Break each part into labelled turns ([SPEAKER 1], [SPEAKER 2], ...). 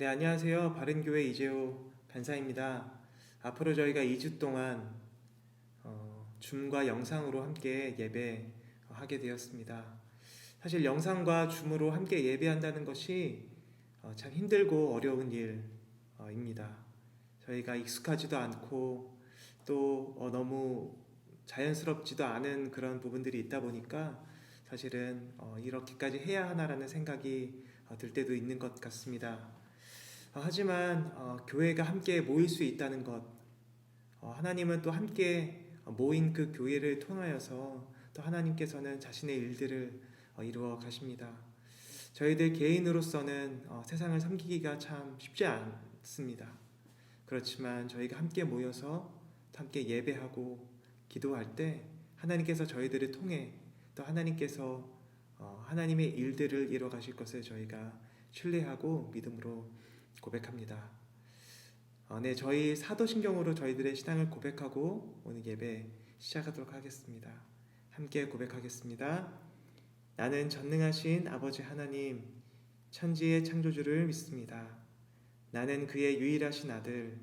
[SPEAKER 1] 네, 안녕하세요. 바른교회 이재호 간사입니다. 앞으로 저희가 2주 동안 어, 줌과 영상으로 함께 예배하게 되었습니다. 사실 영상과 줌으로 함께 예배한다는 것이 어, 참 힘들고 어려운 일입니다. 저희가 익숙하지도 않고 또 어, 너무 자연스럽지도 않은 그런 부분들이 있다 보니까 사실은 어, 이렇게까지 해야 하나라는 생각이 어, 들 때도 있는 것 같습니다. 어, 하지만 어, 교회가 함께 모일 수 있다는 것, 어, 하나님은 또 함께 모인 그 교회를 통하여서 또 하나님께서는 자신의 일들을 어, 이루어 가십니다. 저희들 개인으로서는 어, 세상을 섬기기가 참 쉽지 않습니다. 그렇지만 저희가 함께 모여서 또 함께 예배하고 기도할 때 하나님께서 저희들을 통해 또 하나님께서 어, 하나님의 일들을 이뤄 가실 것을 저희가 신뢰하고 믿음으로 고백합니다. 어, 네, 저희 사도신경으로 저희들의 신앙을 고백하고 오늘 예배 시작하도록 하겠습니다. 함께 고백하겠습니다. 나는 전능하신 아버지 하나님, 천지의 창조주를 믿습니다. 나는 그의 유일하신 아들,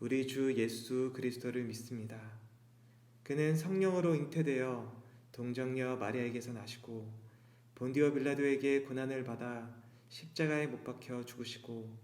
[SPEAKER 1] 우리 주 예수 그리스도를 믿습니다. 그는 성령으로 잉태되어 동정녀 마리아에게서 나시고 본디오 빌라도에게 고난을 받아 십자가에 못 박혀 죽으시고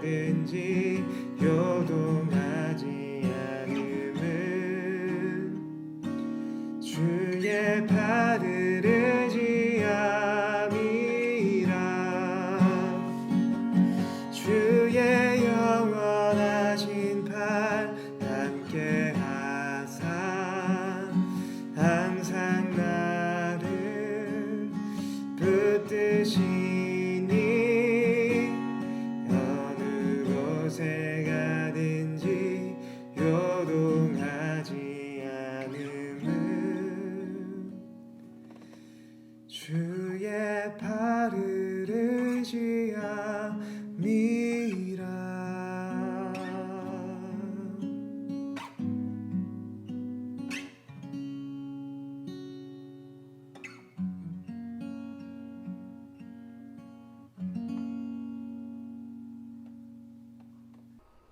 [SPEAKER 1] 가든지 요동하지 않음은 주의 발을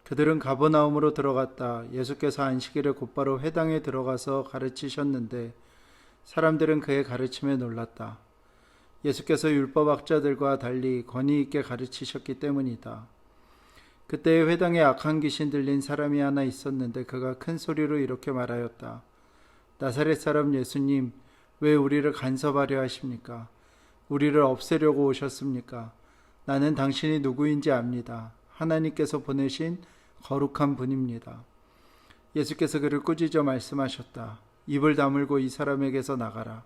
[SPEAKER 2] 그들은 가버나움으로 들어갔다. 예수께서 안식일에 곧바로 회당에 들어가서 가르치셨는데 사람들은 그의 가르침에 놀랐다. 예수께서 율법학자들과 달리 권위 있게 가르치셨기 때문이다. 그때 회당에 악한 귀신 들린 사람이 하나 있었는데 그가 큰 소리로 이렇게 말하였다. 나사렛 사람 예수님, 왜 우리를 간섭하려 하십니까? 우리를 없애려고 오셨습니까? 나는 당신이 누구인지 압니다. 하나님께서 보내신 거룩한 분입니다. 예수께서 그를 꾸짖어 말씀하셨다. 입을 다물고 이 사람에게서 나가라.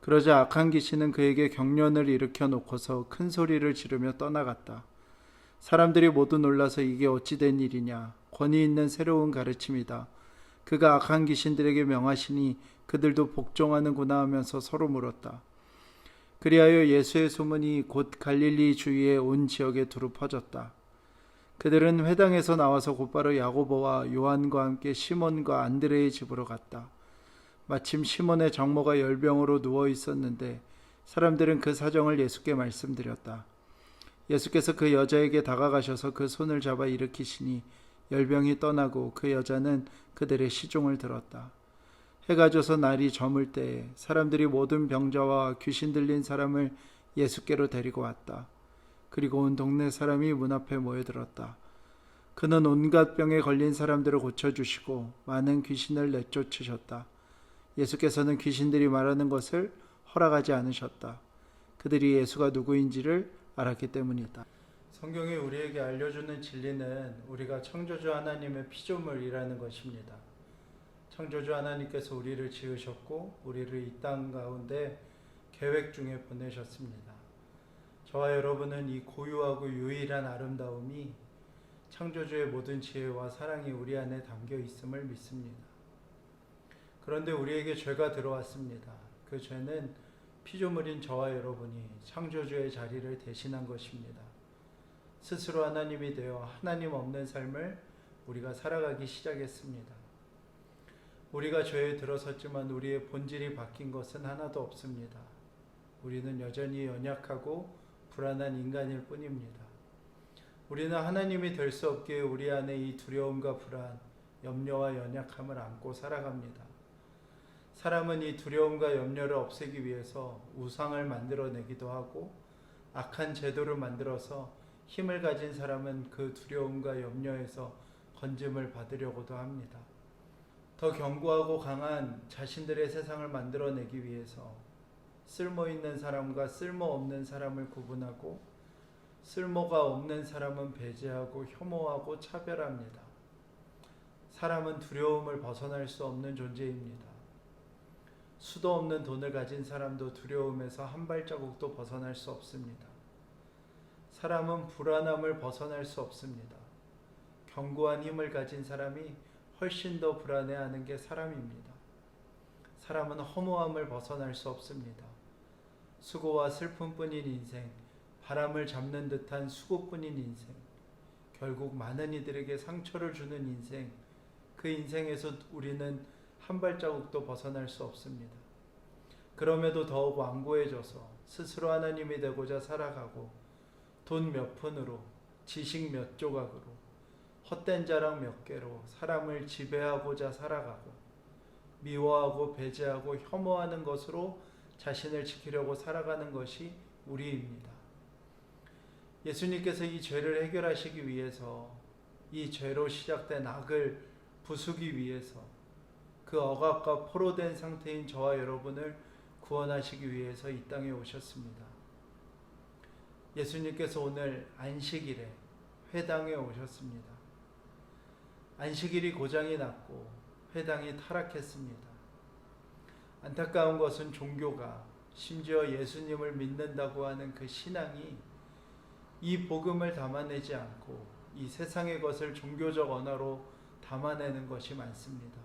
[SPEAKER 2] 그러자 악한 귀신은 그에게 경련을 일으켜 놓고서 큰 소리를 지르며 떠나갔다. 사람들이 모두 놀라서 이게 어찌 된 일이냐. 권위 있는 새로운 가르침이다. 그가 악한 귀신들에게 명하시니 그들도 복종하는구나 하면서 서로 물었다. 그리하여 예수의 소문이 곧 갈릴리 주위의 온 지역에 두루 퍼졌다. 그들은 회당에서 나와서 곧바로 야고보와 요한과 함께 시몬과 안드레의 집으로 갔다. 마침 시몬의 장모가 열병으로 누워 있었는데 사람들은 그 사정을 예수께 말씀드렸다. 예수께서 그 여자에게 다가가셔서 그 손을 잡아 일으키시니 열병이 떠나고 그 여자는 그들의 시종을 들었다. 해가 져서 날이 저물 때에 사람들이 모든 병자와 귀신 들린 사람을 예수께로 데리고 왔다. 그리고 온 동네 사람이 문 앞에 모여들었다. 그는 온갖 병에 걸린 사람들을 고쳐주시고 많은 귀신을 내쫓으셨다. 예수께서는 귀신들이 말하는 것을 허락하지 않으셨다. 그들이 예수가 누구인지를 알았기 때문이다. 성경이 우리에게 알려주는 진리는 우리가 창조주 하나님의 피조물이라는 것입니다. 창조주 하나님께서 우리를 지으셨고 우리를 이 땅 가운데 계획 중에 보내셨습니다. 저와 여러분은 이 고유하고 유일한 아름다움이 창조주의 모든 지혜와 사랑이 우리 안에 담겨 있음을 믿습니다. 그런데 우리에게 죄가 들어왔습니다. 그 죄는 피조물인 저와 여러분이 창조주의 자리를 대신한 것입니다. 스스로 하나님이 되어 하나님 없는 삶을 우리가 살아가기 시작했습니다. 우리가 죄에 들어섰지만 우리의 본질이 바뀐 것은 하나도 없습니다. 우리는 여전히 연약하고 불안한 인간일 뿐입니다. 우리는 하나님이 될 수 없기에 우리 안에 이 두려움과 불안, 염려와 연약함을 안고 살아갑니다. 사람은 이 두려움과 염려를 없애기 위해서 우상을 만들어내기도 하고 악한 제도를 만들어서 힘을 가진 사람은 그 두려움과 염려에서 건짐을 받으려고도 합니다. 더 견고하고 강한 자신들의 세상을 만들어내기 위해서 쓸모 있는 사람과 쓸모 없는 사람을 구분하고 쓸모가 없는 사람은 배제하고 혐오하고 차별합니다. 사람은 두려움을 벗어날 수 없는 존재입니다. 수도 없는 돈을 가진 사람도 두려움에서 한 발자국도 벗어날 수 없습니다. 사람은 불안함을 벗어날 수 없습니다. 견고한 힘을 가진 사람이 훨씬 더 불안해하는 게 사람입니다. 사람은 허무함을 벗어날 수 없습니다. 수고와 슬픔뿐인 인생, 바람을 잡는 듯한 수고뿐인 인생, 결국 많은 이들에게 상처를 주는 인생, 그 인생에서 우리는 한 발자국도 벗어날 수 없습니다. 그럼에도 더욱 완고해져서 스스로 하나님이 되고자 살아가고 돈 몇 푼으로 지식 몇 조각으로 헛된 자랑 몇 개로 사람을 지배하고자 살아가고 미워하고 배제하고 혐오하는 것으로 자신을 지키려고 살아가는 것이 우리입니다. 예수님께서 이 죄를 해결하시기 위해서 이 죄로 시작된 악을 부수기 위해서 그 억압과 포로된 상태인 저와 여러분을 구원하시기 위해서 이 땅에 오셨습니다. 예수님께서 오늘 안식일에 회당에 오셨습니다. 안식일이 고장이 났고 회당이 타락했습니다. 안타까운 것은 종교가 심지어 예수님을 믿는다고 하는 그 신앙이 이 복음을 담아내지 않고 이 세상의 것을 종교적 언어로 담아내는 것이 많습니다.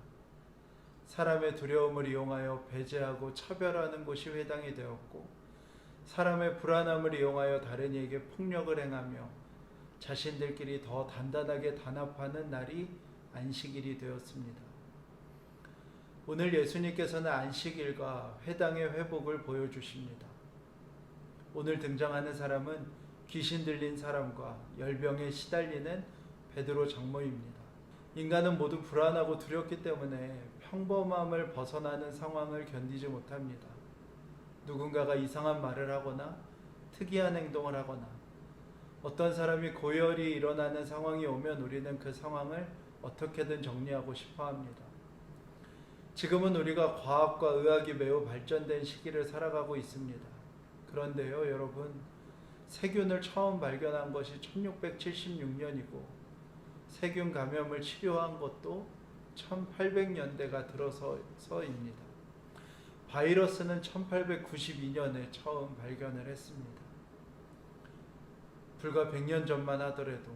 [SPEAKER 2] 사람의 두려움을 이용하여 배제하고 차별하는 곳이 회당이 되었고 사람의 불안함을 이용하여 다른 이에게 폭력을 행하며 자신들끼리 더 단단하게 단합하는 날이 안식일이 되었습니다. 오늘 예수님께서는 안식일과 회당의 회복을 보여주십니다. 오늘 등장하는 사람은 귀신 들린 사람과 열병에 시달리는 베드로 장모입니다. 인간은 모두 불안하고 두렵기 때문에 평범함을 벗어나는 상황을 견디지 못합니다. 누군가가 이상한 말을 하거나 특이한 행동을 하거나 어떤 사람이 고열이 일어나는 상황이 오면 우리는 그 상황을 어떻게든 정리하고 싶어 합니다. 지금은 우리가 과학과 의학이 매우 발전된 시기를 살아가고 있습니다. 그런데요, 여러분, 세균을 처음 발견한 것이 1676년이고 세균 감염을 치료한 것도 1800년대가 들어서서입니다. 바이러스는 1892년에 처음 발견을 했습니다. 불과 100년 전만 하더라도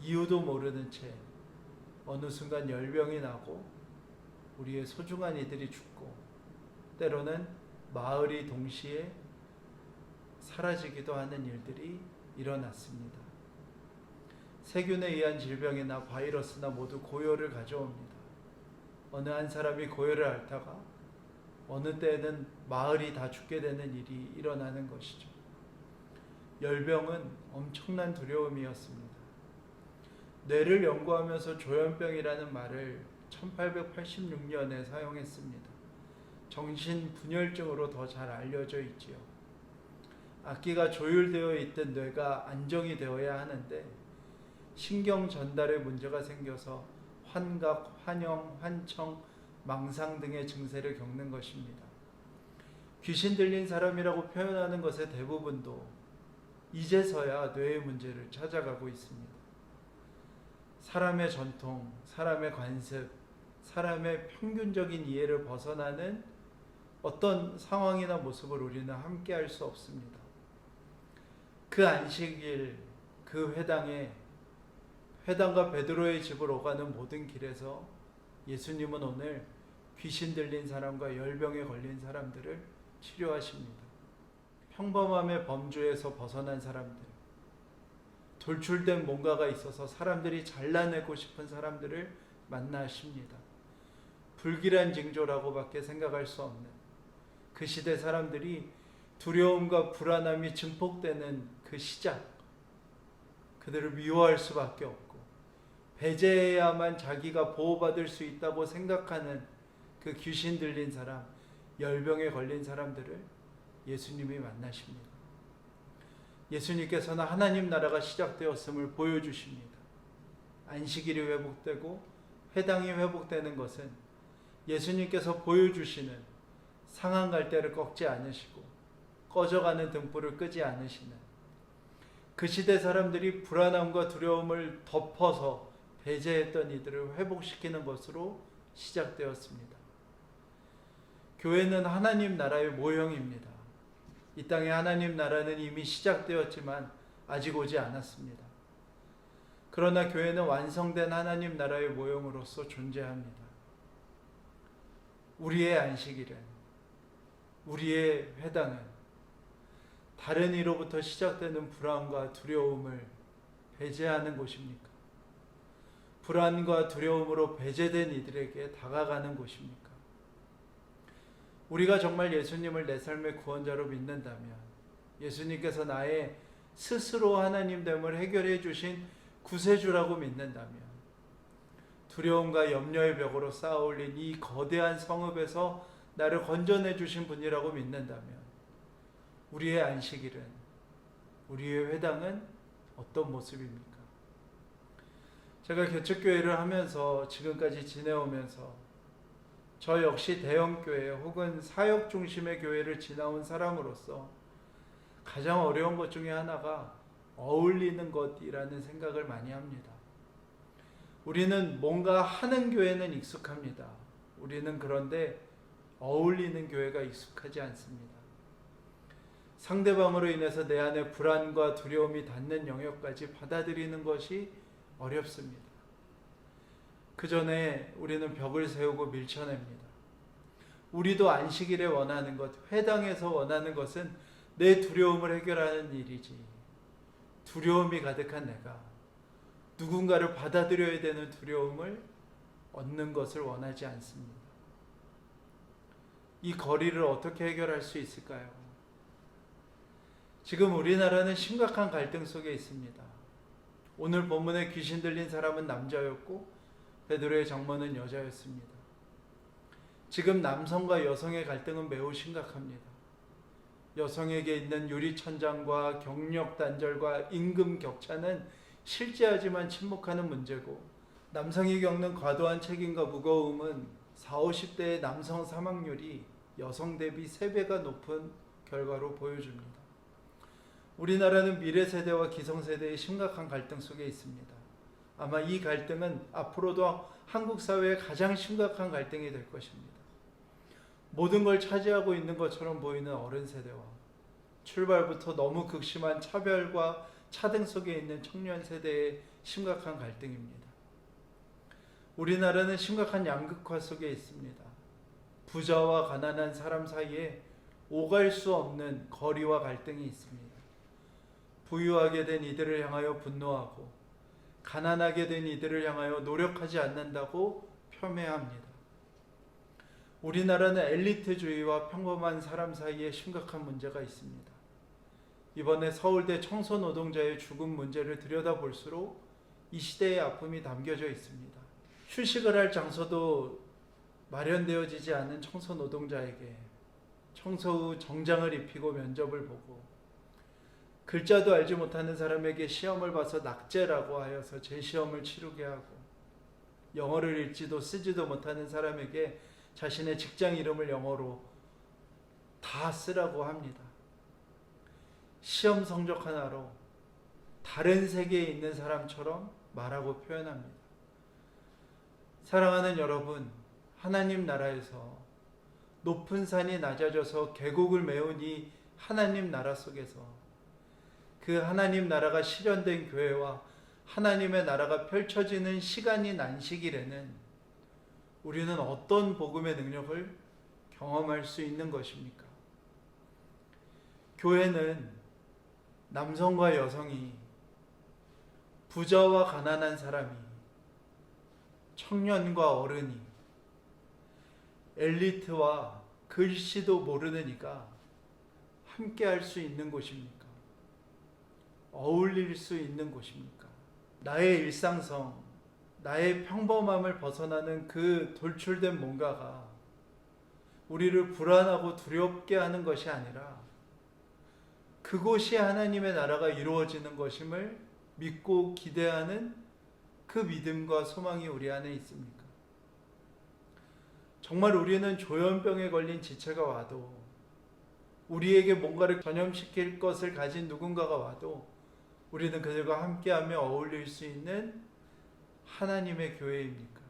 [SPEAKER 2] 이유도 모르는 채 어느 순간 열병이 나고 우리의 소중한 이들이 죽고 때로는 마을이 동시에 사라지기도 하는 일들이 일어났습니다. 세균에 의한 질병이나 바이러스나 모두 고열을 가져옵니다. 어느 한 사람이 고열을 앓다가 어느 때에는 마을이 다 죽게 되는 일이 일어나는 것이죠. 열병은 엄청난 두려움이었습니다. 뇌를 연구하면서 조현병이라는 말을 1886년에 사용했습니다. 정신 분열증으로 더 잘 알려져 있지요. 악기가 조율되어 있던 뇌가 안정이 되어야 하는데 신경 전달에 문제가 생겨서 환각, 환영, 환청, 망상 등의 증세를 겪는 것입니다. 귀신 들린 사람이라고 표현하는 것의 대부분도 이제서야 뇌의 문제를 찾아가고 있습니다. 사람의 전통, 사람의 관습, 사람의 평균적인 이해를 벗어나는 어떤 상황이나 모습을 우리는 함께 할 수 없습니다. 그 안식일, 그 회당에 회당과 베드로의 집을 오가는 모든 길에서 예수님은 오늘 귀신 들린 사람과 열병에 걸린 사람들을 치료하십니다. 평범함의 범주에서 벗어난 사람들, 돌출된 뭔가가 있어서 사람들이 잘라내고 싶은 사람들을 만나십니다. 불길한 징조라고밖에 생각할 수 없는 그 시대 사람들이 두려움과 불안함이 증폭되는 그 시작, 그들을 미워할 수밖에 없고 배제해야만 자기가 보호받을 수 있다고 생각하는 그 귀신 들린 사람, 열병에 걸린 사람들을 예수님이 만나십니다. 예수님께서는 하나님 나라가 시작되었음을 보여주십니다. 안식일이 회복되고 회당이 회복되는 것은 예수님께서 보여주시는 상한 갈대를 꺾지 않으시고 꺼져가는 등불을 끄지 않으시는 그 시대 사람들이 불안함과 두려움을 덮어서 배제했던 이들을 회복시키는 것으로 시작되었습니다. 교회는 하나님 나라의 모형입니다. 이 땅에 하나님 나라는 이미 시작되었지만 아직 오지 않았습니다. 그러나 교회는 완성된 하나님 나라의 모형으로서 존재합니다. 우리의 안식일은, 우리의 회당은 다른 이로부터 시작되는 불안과 두려움을 배제하는 곳입니까? 불안과 두려움으로 배제된 이들에게 다가가는 곳입니까? 우리가 정말 예수님을 내 삶의 구원자로 믿는다면 예수님께서 나의 스스로 하나님 됨을 해결해 주신 구세주라고 믿는다면 두려움과 염려의 벽으로 쌓아올린 이 거대한 성읍에서 나를 건져내 주신 분이라고 믿는다면 우리의 안식일은 우리의 회당은 어떤 모습입니까? 제가 개척교회를 하면서 지금까지 지내오면서 저 역시 대형교회 혹은 사역 중심의 교회를 지나온 사람으로서 가장 어려운 것 중에 하나가 어울리는 것이라는 생각을 많이 합니다. 우리는 뭔가 하는 교회는 익숙합니다. 우리는 그런데 어울리는 교회가 익숙하지 않습니다. 상대방으로 인해서 내 안에 불안과 두려움이 닿는 영역까지 받아들이는 것이 어렵습니다. 그 전에 우리는 벽을 세우고 밀쳐냅니다. 우리도 안식일에 원하는 것, 회당에서 원하는 것은 내 두려움을 해결하는 일이지. 두려움이 가득한 내가 누군가를 받아들여야 되는 두려움을 얻는 것을 원하지 않습니다. 이 거리를 어떻게 해결할 수 있을까요? 지금 우리나라는 심각한 갈등 속에 있습니다. 오늘 본문에 귀신 들린 사람은 남자였고 베드로의 장모는 여자였습니다. 지금 남성과 여성의 갈등은 매우 심각합니다. 여성에게 있는 유리천장과 경력 단절과 임금 격차는 실제하지만 침묵하는 문제고 남성이 겪는 과도한 책임과 무거움은 40, 50대의 남성 사망률이 여성 대비 3배가 높은 결과로 보여줍니다. 우리나라는 미래 세대와 기성 세대의 심각한 갈등 속에 있습니다. 아마 이 갈등은 앞으로도 한국 사회의 가장 심각한 갈등이 될 것입니다. 모든 걸 차지하고 있는 것처럼 보이는 어른 세대와 출발부터 너무 극심한 차별과 차등 속에 있는 청년 세대의 심각한 갈등입니다. 우리나라는 심각한 양극화 속에 있습니다. 부자와 가난한 사람 사이에 오갈 수 없는 거리와 갈등이 있습니다. 부유하게 된 이들을 향하여 분노하고 가난하게 된 이들을 향하여 노력하지 않는다고 폄훼합니다. 우리나라는 엘리트주의와 평범한 사람 사이에 심각한 문제가 있습니다. 이번에 서울대 청소 노동자의 죽음 문제를 들여다볼수록 이 시대의 아픔이 담겨져 있습니다. 휴식을 할 장소도 마련되어지지 않은 청소 노동자에게 청소 후 정장을 입히고 면접을 보고 글자도 알지 못하는 사람에게 시험을 봐서 낙제라고 하여서 재시험을 치르게 하고 영어를 읽지도 쓰지도 못하는 사람에게 자신의 직장 이름을 영어로 다 쓰라고 합니다. 시험 성적 하나로 다른 세계에 있는 사람처럼 말하고 표현합니다. 사랑하는 여러분, 하나님 나라에서 높은 산이 낮아져서 계곡을 메운 이 하나님 나라 속에서 그 하나님 나라가 실현된 교회와 하나님의 나라가 펼쳐지는 시간이 난식일에는 우리는 어떤 복음의 능력을 경험할 수 있는 것입니까? 교회는 남성과 여성이 부자와 가난한 사람이 청년과 어른이 엘리트와 글씨도 모르는 이가 함께 할 수 있는 곳입니까? 어울릴 수 있는 곳입니까? 나의 일상성, 나의 평범함을 벗어나는 그 돌출된 뭔가가 우리를 불안하고 두렵게 하는 것이 아니라 그곳이 하나님의 나라가 이루어지는 것임을 믿고 기대하는 그 믿음과 소망이 우리 안에 있습니까? 정말 우리는 조현병에 걸린 지체가 와도 우리에게 뭔가를 전염시킬 것을 가진 누군가가 와도 우리는 그들과 함께하며 어울릴 수 있는 하나님의 교회입니까?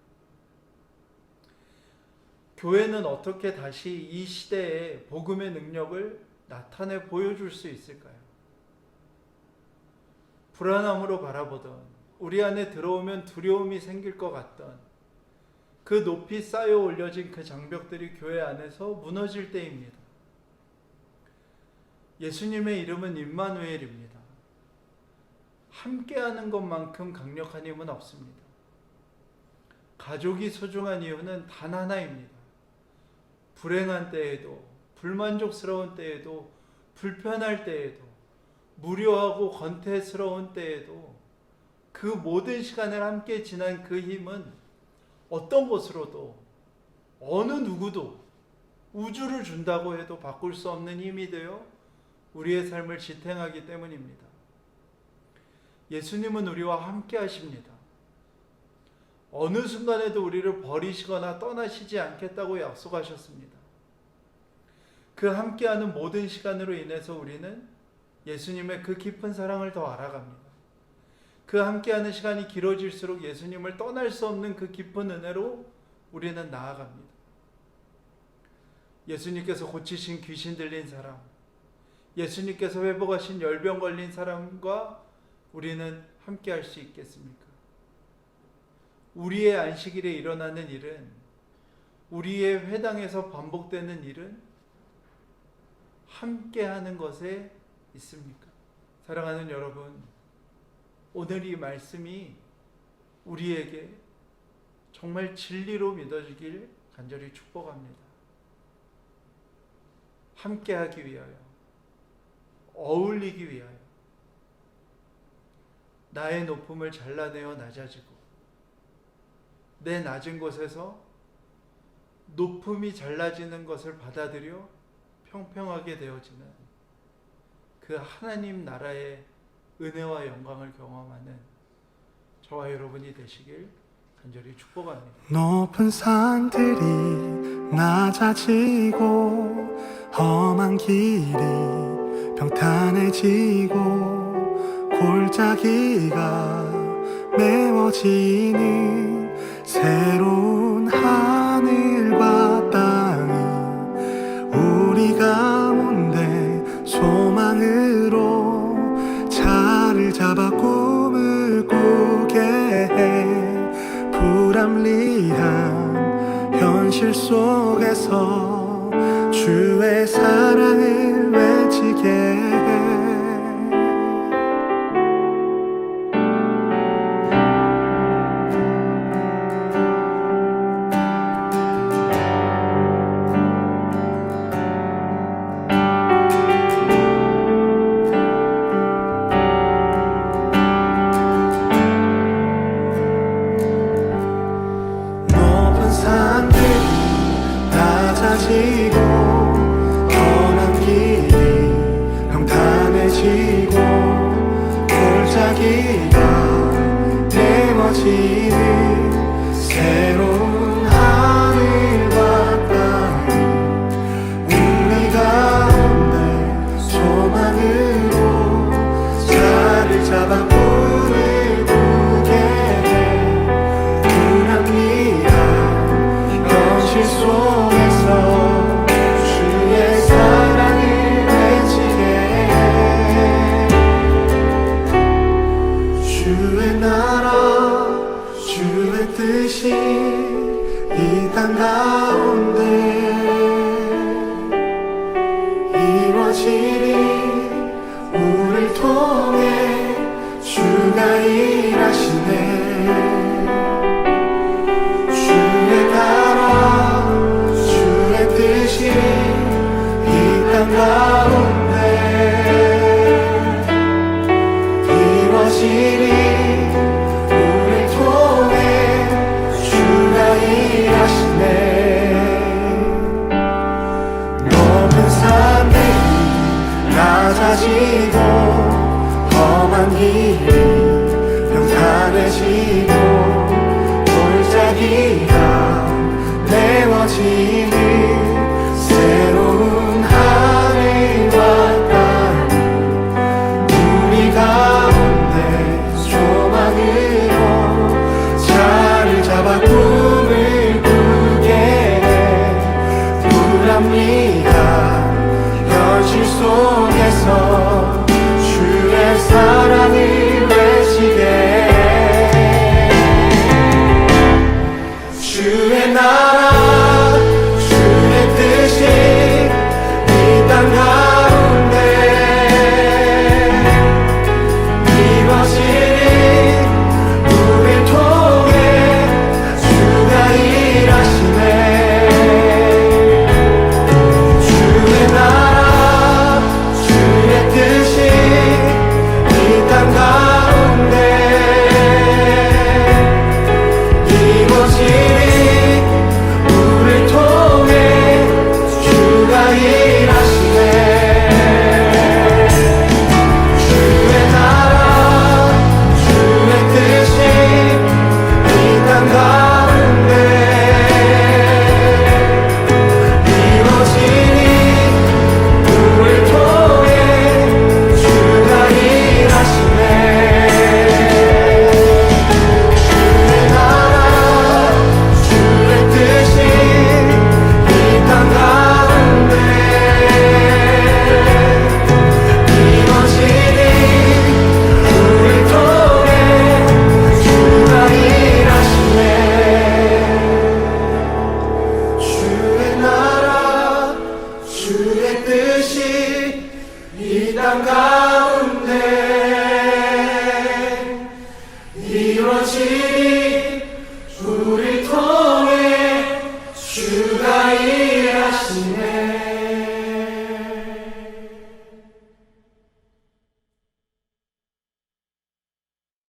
[SPEAKER 2] 교회는 어떻게 다시 이 시대에 복음의 능력을 나타내 보여줄 수 있을까요? 불안함으로 바라보던 우리 안에 들어오면 두려움이 생길 것 같던 그 높이 쌓여 올려진 그 장벽들이 교회 안에서 무너질 때입니다. 예수님의 이름은 임마누엘입니다. 함께하는 것만큼 강력한 힘은 없습니다. 가족이 소중한 이유는 단 하나입니다. 불행한 때에도 불만족스러운 때에도 불편할 때에도 무료하고 건태스러운 때에도 그 모든 시간을 함께 지난 그 힘은 어떤 것으로도 어느 누구도 우주를 준다고 해도 바꿀 수 없는 힘이 되어 우리의 삶을 지탱하기 때문입니다. 예수님은 우리와 함께 하십니다. 어느 순간에도 우리를 버리시거나 떠나시지 않겠다고 약속하셨습니다. 그 함께하는 모든 시간으로 인해서 우리는 예수님의 그 깊은 사랑을 더 알아갑니다. 그 함께하는 시간이 길어질수록 예수님을 떠날 수 없는 그 깊은 은혜로 우리는 나아갑니다. 예수님께서 고치신 귀신 들린 사람, 예수님께서 회복하신 열병 걸린 사람과 우리는 함께 할 수 있겠습니까? 우리의 안식일에 일어나는 일은 우리의 회당에서 반복되는 일은 함께 하는 것에 있습니까? 사랑하는 여러분, 오늘 이 말씀이 우리에게 정말 진리로 믿어지길 간절히 축복합니다. 함께 하기 위하여, 어울리기 위하여, 나의 높음을 잘라내어 낮아지고, 내 낮은 곳에서 높음이 잘라지는 것을 받아들여 평평하게 되어지는 그 하나님 나라의 은혜와 영광을 경험하는 저와 여러분이 되시길 간절히 축복합니다.
[SPEAKER 3] 높은 산들이 낮아지고 험한 길이 평탄해지고 골짜기가 메워지는 새로운 하늘과 땅이 우리 가운데 소망으로 차를 잡아 꿈을 꾸게 해. 불합리한 현실 속에서 주의 사랑을 외치게 해 가운데 이루어지리 우릴 통해 주가 일하시네. 가운데 이루어지리 주의